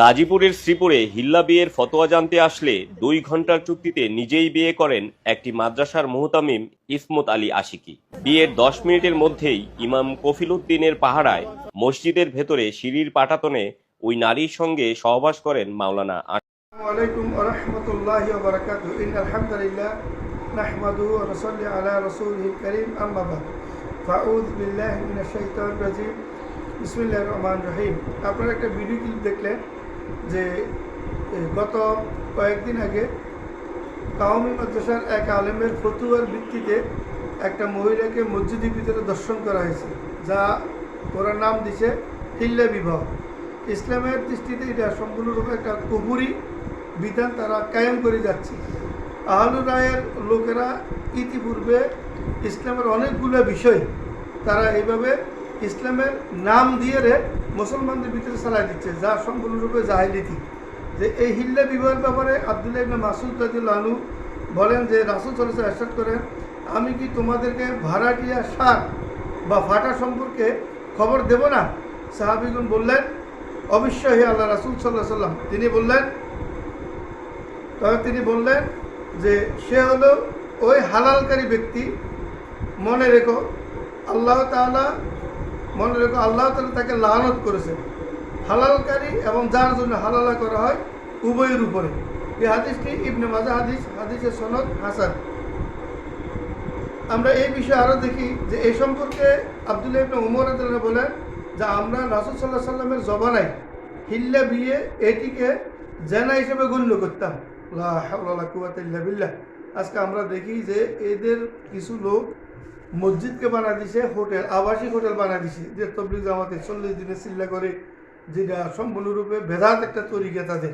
গাজীপুরের শ্রীপুরে হিল্লা বিয়ের ফতোয়া জানতে আসলে দুই ঘণ্টার চুক্তিতে নিজেই বিয়ে করেন একটি মাদ্রাসার মোহতামিম ইসমত আলী আশিকি। বিয়ের দশ মিনিটের মধ্যেই ইমাম কফিল উদ্দিনের পাহারায় মসজিদের ভেতরে সিঁড়ির পাটাতনে ওই নারীর সঙ্গে সহবাস করেন মাওলানা আপনারা একটা ভিডিও ক্লিপ দেখলেন। যে গত কয়েকদিন আগে কাওমি মাদ্রাসার এক আলেমের ফতুয়ার ভিত্তিতে একটা মহিলাকে মসজিদের ভিতরে দর্শন করা হয়েছে, যা ওরা নাম দিছে হিল্লা বিবাহ। ইসলামের দৃষ্টিতে এটা সম্পূর্ণরূপে একটা কুপুরি বিধান তারা কায়েম করে যাচ্ছে। আহলুর রায়ের লোকেরা ইতিপূর্বে ইসলামের অনেকগুলো বিষয় তারা এইভাবে ইসলামের নাম দিয়ে রে মুসলমানদের ভিতরে চালাই দিচ্ছে, যা সম্পূর্ণরূপে জাহিলিতি যে এই হিল্লা বিবাহের ব্যাপারে আবদুল্লাহ ইবনে মাসুদ রাদিয়াল্লাহু আনহু বলেন যে, রাসুল সাল্লাহ এরশাদ করেন, আমি কি তোমাদেরকে ভাড়াটিয়া সার বা ফাটা সম্পর্কে খবর দেব না? সাহাবিগুন বললেন, অবশ্যই হে আল্লাহ রাসুল সাল্লাহ সাল্লাম তিনি বললেন, তবে তিনি বললেন যে, সে হলো ওই হালালকারী ব্যক্তি। মনে রেখো, আল্লাহ তাআলা মনে রেখো, আল্লাহ তাআলা তাকে লানত করেছে। হালালকারী এবং যার জন্য হালালা করা হয় উভয়ের উপরে। এই হাদিসটি ইবনে মাজা হাদিস, হাদিসের সনদ হাসান। আমরা এই বিষয়ে আরও দেখি যে এই সম্পর্কে আবদুল্লাহ ইবনে উমর আদাল্লাহ বলেন যে আমরা রাসুল সাল্লাহ সাল্লামের জবানায় হিল্লা বিয়ে এটিকে জেনা হিসেবে গণ্য করতাম। লা হাওলা ওয়ালা কুওয়াতা ইল্লা বিল্লাহ। আজকে আমরা দেখি যে এদের কিছু লোক মসজিদকে বানা দিছে, হোটেল, আবাসিক হোটেল বানা দিছে। যে তবলিগ জামাতে চল্লিশ দিনে চিল্লা করে, যেটা সম্পূর্ণরূপে ভেদাত একটা তরিকা তাদের।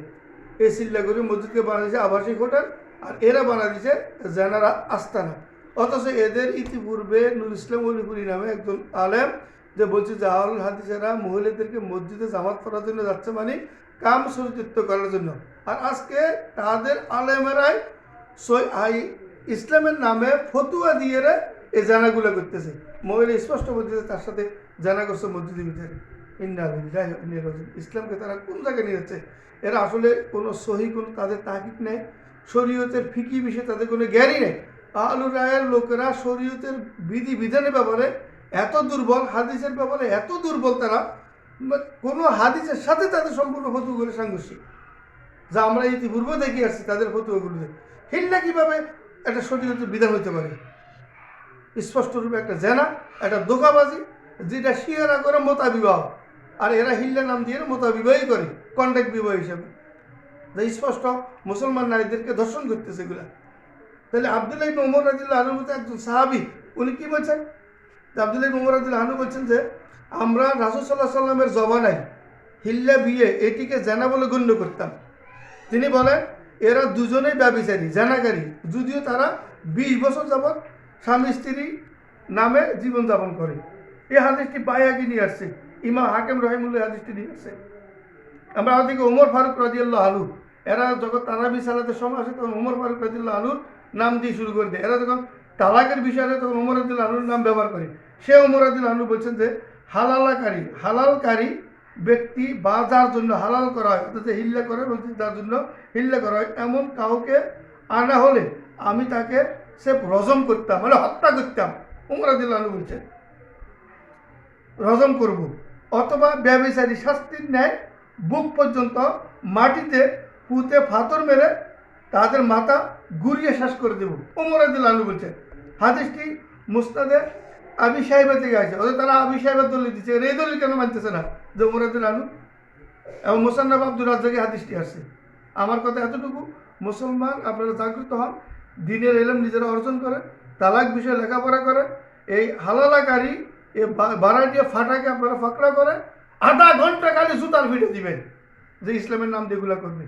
এই চিল্লা করে মসজিদকে বানা দিছে আবাসিক হোটেল, আর এরা বানা দিছে জেনারা আস্তানা। অথচ এদের ইতিপূর্বে নুর ইসলাম অলিপুরি নামে একজন আলেম, যে বলছে যে আহুল হাদিসেরা মহিলাদেরকে মসজিদে জামাত পড়ার জন্য যাচ্ছে মানে কাম সুচিত্ত করার জন্য। আর আজকে তাদের আলেমেরাই সই- আই ইসলামের নামে ফতুয়া দিয়ে এই জানাগুলো করতেছে। মহিলা স্পষ্ট বলতেছে তার সাথে জানা করছে মসজিদের ভিতরে। রাজিউন। ইসলামকে তারা কোন জায়গায় নিয়ে যাচ্ছে? এরা আসলে কোনো সহি, কোনো তাদের তাহিক নেই। শরীয়তের ফিকি বিষয়ে তাদের কোনো জ্ঞানই নেই। আলু রায়ের লোকেরা শরীয়তের বিধি বিধানের ব্যাপারে এত দুর্বল, হাদিসের ব্যাপারে এত দুর্বল তারা মানে কোনো হাদিসের সাথে তাদের সম্পূর্ণ ফতুগুলো সাংঘর্ষিক। যা আমরা ইতিপূর্বে দেখে আসছি তাদের ফতুয়াগুলোতে। হিল্লা কীভাবে একটা শরীয়তের বিধান হইতে পারে? স্পষ্টরূপে একটা জেনা, একটা দোকাবাজি যেটা শিয়ারা করে মোতা বিবাহ আর এরা হিল্লা নাম দিয়ে মোতা বিবাহই করে কন্ট্যাক্ট বিবাহ হিসাবে। যে স্পষ্ট মুসলমান নারীদেরকে ধর্ষণ করতেছে এগুলা। তাহলে আবদুল্লাহ উমর রাদিল্লাহ আনুর মতো একজন সাহাবি, উনি কি বলছেন? যে আবদুল্লাহ উমর রাদিল্লাহ আনু বলছেন যে, আমরা রাসুল সাল্লাহ সাল্লামের জবানায় হিল্লা বিয়ে এটিকে জেনা বলে গণ্য করতাম। তিনি বলেন, এরা দুজনেই ব্যবিচারী, জানাকারী। যদিও তারা বিশ বছর যাবৎ স্বামী স্ত্রী নামে জীবনযাপন করে। এই হাদিসটি বায়াকি নিয়ে আসছে। ইমা হাকিম রহিমুল্লাহ হাদিসটি নিয়ে আসছে। আমরা ওদিকে ওমর ফারুক রাজিয়াল্লাহ আলু এরা যখন তারাবি সালাতের সময় আসে তখন ওমর ফারুক রাজিয়াল্লাহ আলুর নাম দিয়ে শুরু করে দেয়। এরা যখন তালাকের বিষয়ে তখন ওমর রাজিয়াল আলুর নাম ব্যবহার করে। সে ওমর রাজিয়াল আলু বলছেন যে, হালালাকারী, হালালকারী ব্যক্তি বা যার জন্য হালাল করা হয়, অর্থাৎ হিল্লা করে বলছি যার জন্য হিল্লা করা হয়, এমন কাউকে আনা হলে আমি তাকে সে রজম করতাম মানে হত্যা করতাম। রাজিয়াল আলু বলছেন রজম করব। অথবা ব্যবসায়ী শাস্তির ন্যায় বুক পর্যন্ত মাটিতে পুঁতে ফাতর মেরে তাদের মাথা ঘুরিয়ে শেষ করে দেব। ওমরাদিল আলু বলছেন হাদিসটি মুস্তাদে আবি সাহেবের থেকে আছে ওদের তারা আবি সাহেবের দলিল দিচ্ছে এই দলিল কেন মানতেছে না? যে ওমরাদিল আলু এবং মোসান্নব আব্দুল রাজ্জাকে হাদিসটি আসছে। আমার কথা এতটুকু। মুসলমান আপনারা জাগ্রত হন। দিনের এলম নিজেরা অর্জন করে, তালাক বিষয়ে লেখাপড়া করে, এই হালালাকারী, এ বারাটিয়া ফাটাকে আপনারা ফাঁকড়া করে, আধা ঘণ্টা খালি জুতার ভিড়ে দিবেন। যে ইসলামের নাম দিয়ে গুলা করবে।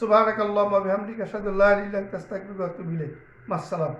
সুবাহ আল্লাহ বিহামদিকা সাদুল্লাহ আলিল্লাহ তাস্তাকবির মাসালাম